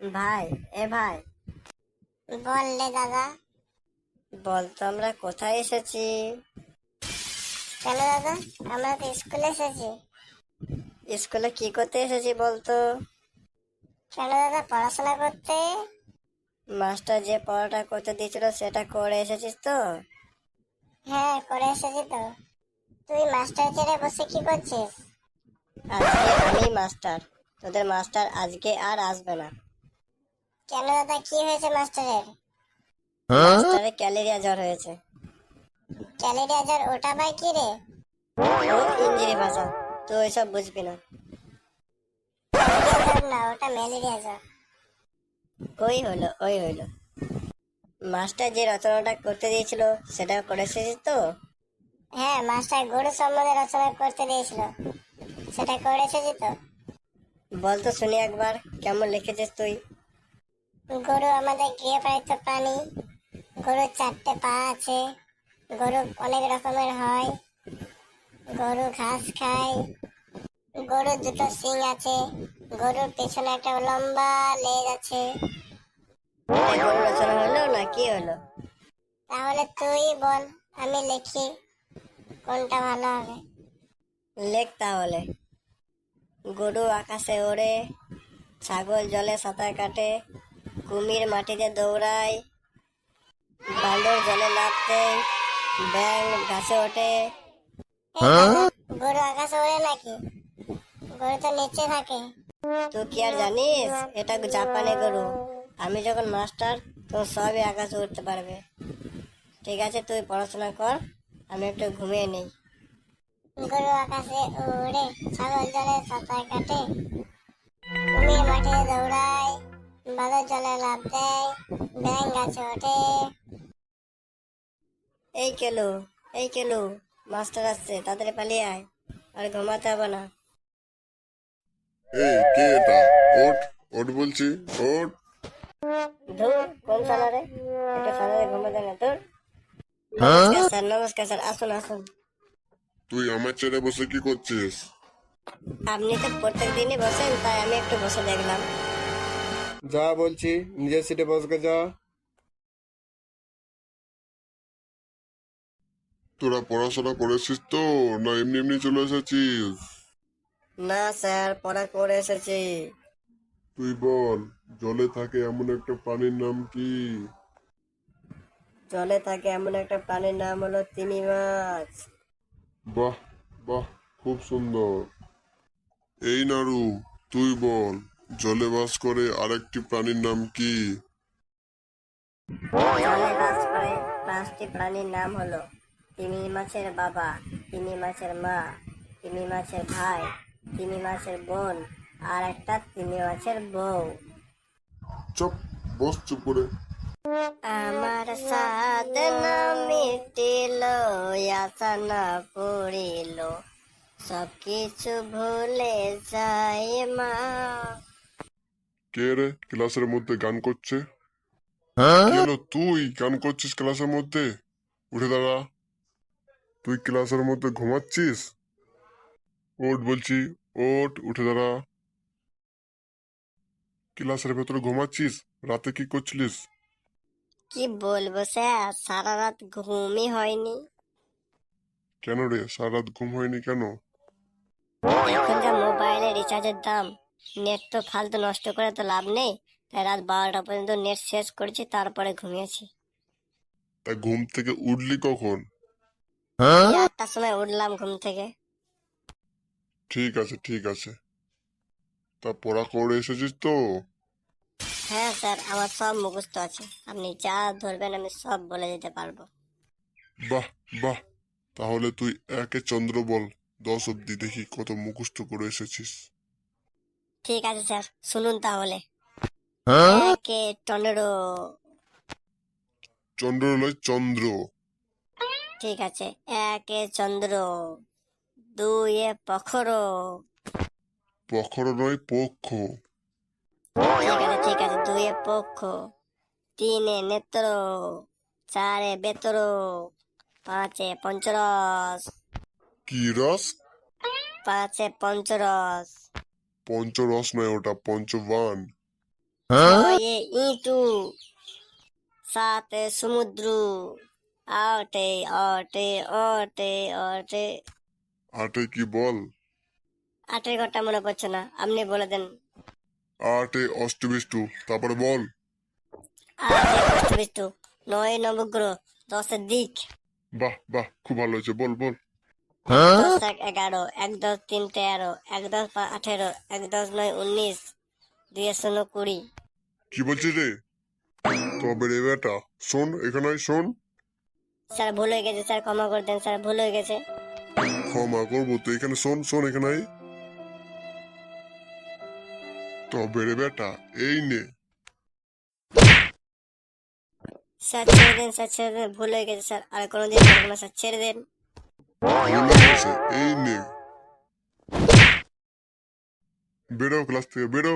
ভাই এ ভাই। বল রে দাদা। বল তো আমরা কোথায় এসেছি? কেন দাদা আমরা তো স্কুলে এসেছি। স্কুলে কি করতে এসেছি বলতো কেন দাদা পড়াশোনা করতে? মাস্টার যে পড়াটা করতে দিয়েছিল সেটা করে এসেছিস তো? হ্যাঁ করে এসেছি তো। তুই মাস্টার চেয়ারে বসে কি করছিস? আজকে আমি মাস্টার। তোদের মাস্টার আজকে আর আসবে না। কেন দাদা কি হয়েছে মাস্টারের? মাস্টারের ক্যালেরিয়া জ্বর হয়েছে। ক্যালেরিয়া জ্বর ওটা ভাই কি রে? ইঞ্জিরি ভাষা তুই ওইসব বুঝবি না। না ওটা ম্যালেরিয়া জ্বর। ওই হলো ওই হলো। মাস্টার যে রচনাটা করতে দিয়েছিল সেটা করে এসেছিস তো? হ্যাঁ মাস্টার গরু সম্বন্ধে রচনা করতে দিয়েছিল। সেটা করে এসেছি তো? বল তো শুনি একবার কেমন লিখেছিস তুই? গরু আমাদের গৃহপালিত প্রাণী। গরুর চারটে পা আছে। গরু অনেক রকমের হয়। গরু ঘাস খায়। গরুর দুটো শিং আছে। গরুর পেছনে একটা লম্বা লেজ আছে। হলো না কি হলো? তাহলে তুই বল আমি লিখি কোনটা ভালো হবে। লেখ তাহলে। গরু আকাশে ওড়ে ছাগল জলে সাঁতার কাটে কুমির মাটিতে দৌড়ায়। বান্দর জলে দেয় ব্যাং গাছে ওঠে। গরু আকাশে ওড়ে নাকি? গরু তো নিচে থাকে। তুই কি আর জানিস? এটা জাপানে গরু। আমি যখন মাস্টার তো সবই আকাশে উঠতে পারবে। ঠিক আছে তুই পড়াশোনা কর আমি একটু ঘুমিয়ে নেই। গরু আকাশে উড়ে ছাগল জলে সাঁতার কাটে। কুমির মাঠে দৌড়ায়। বাদর জলে লাভ দেয় ব্যাং গাছে ওঠে। এই কেলো এই কেলো মাস্টার আসছে তাড়াতাড়ি পালিয়ে আয় আর ঘুমাতে হবে না। এই কে এটা? ওঠ ওঠ বলছি ওঠ। ধুর কোন সালা রে? একটা সালা রে ঘুমাতে না তোর নমস্কার স্যার নমস্কার স্যার আসুন আসুন। তুই আমার চেয়ারে বসে কি করছিস? আপনি তো প্রত্যেক দিনই বসেন তাই আমি একটু বসে দেখলাম। যা বলছি নিজের সিটে বসকে যা। তোরা পড়াশোনা করেছিস তো? না এমনি এমনি চলে এসেছিস? না স্যার পড়া করে এসেছি। তুই বল জলে থাকে এমন একটা প্রাণীর নাম কি? জলে থাকে এমন একটা প্রাণীর নাম হলো তিমি মাছ। বাহ বাহ খুব সুন্দর। এই নাড়ু তুই বল। জলে বাস করে আরেকটি প্রাণীর নাম কি? জলে বাস করে পাঁচটি প্রাণীর নাম হলো তিমি মাছের বাবা তিমি মাছের মা তিমি মাছের ভাই তিমি মাছের বোন আর একটা তিমি মাছের বউ। চপ বস চুপ করে। আমার সাদ না মিটিল আশা না পড়িল। সব কিছু ভুলে যায় মা। কে রে ক্লাসের মধ্যে গান করছে হলো তুই গান করছিস ক্লাসের মধ্যে উঠে দাঁড়া তুই ক্লাসের মধ্যে ঘুমাচ্ছিস ওঠ বলছি ওঠ উঠে দাঁড়া ক্লাসের ভেতরে ঘুমাচ্ছিস রাতে কি করছিলিস কি বলব স্যার সারা রাত ঘুমই হয়নি কেন রে সারা রাত ঘুম হয়নি কেন এখন যা মোবাইলে রিচার্জের দাম নেট তো ফালতু নষ্ট করে তো লাভ নেই। তাই রাত বারোটা পর্যন্ত নেট শেষ করেছি তারপরে ঘুমিয়েছি। তা ঘুম থেকে উঠলি কখন? এই আটটার সময় উঠলাম ঘুম থেকে। ঠিক আছে ঠিক আছে। তা পড়া করে এসেছিস তো? হ্যাঁ স্যার আমার সব মুখস্থ আছে। আপনি যা ধরবেন আমি সব বলে দিতে পারব। বাহ বাহ। তাহলে তুই একে চন্দ্র বল দশ অব্দি দেখি কত মুখস্থ করে এসেছিস। ঠিক আছে স্যার। শুনুন তাহলে। একে টনেরো চন্দ্র। নয় চন্দ্র। ঠিক আছে। একে চন্দ্র দুয়ে পখরো। পখর নয় পক্ষ। ঠিক আছে ঠিক আছে দুয়ে পক্ষ। তিনে নেত্র চারে বেতর পাঁচে পঞ্চরস। কি রস? পাঁচে পঞ্চরস। পঞ্চরস নয় ওটা পঞ্চবান। এ ইটু সাতে সমুদ্র আটে আটে আটে আটে। আটে কি বল? আটের ঘরটা মনে পড়ছে না আপনি বলে দেন। আটে অষ্টবিষ্টু তারপরে বল। আটে অষ্টবিষ্টু নয় নবগ্রহ দশের দিক। বাহ বাহ খুব ভালো হয়েছে বল বল। দশ এক এগারো এক দশ তিন তেরো এক দশ আঠেরো এক দশ নয় উনিশ দুই শূন্য কুড়ি। কি বলছিস রে? তবে রে বেটা শোন এখানে শোন। স্যার ভুল হয়ে গেছে স্যার ক্ষমা করে দেন স্যার ভুল হয়ে গেছে। ক্ষমা করব তো এখানে শোন শোন এখানে। তবে রে বেটা এই নে। স্যার ছেড়ে দেন স্যার ছেড়ে দেন ভুল হয়ে গেছে স্যার আর কোনোদিন স্যার ছেড়ে দেন। ভুল হয়ে গেছে, এই নে বেরো ক্লাস থেকে বেরো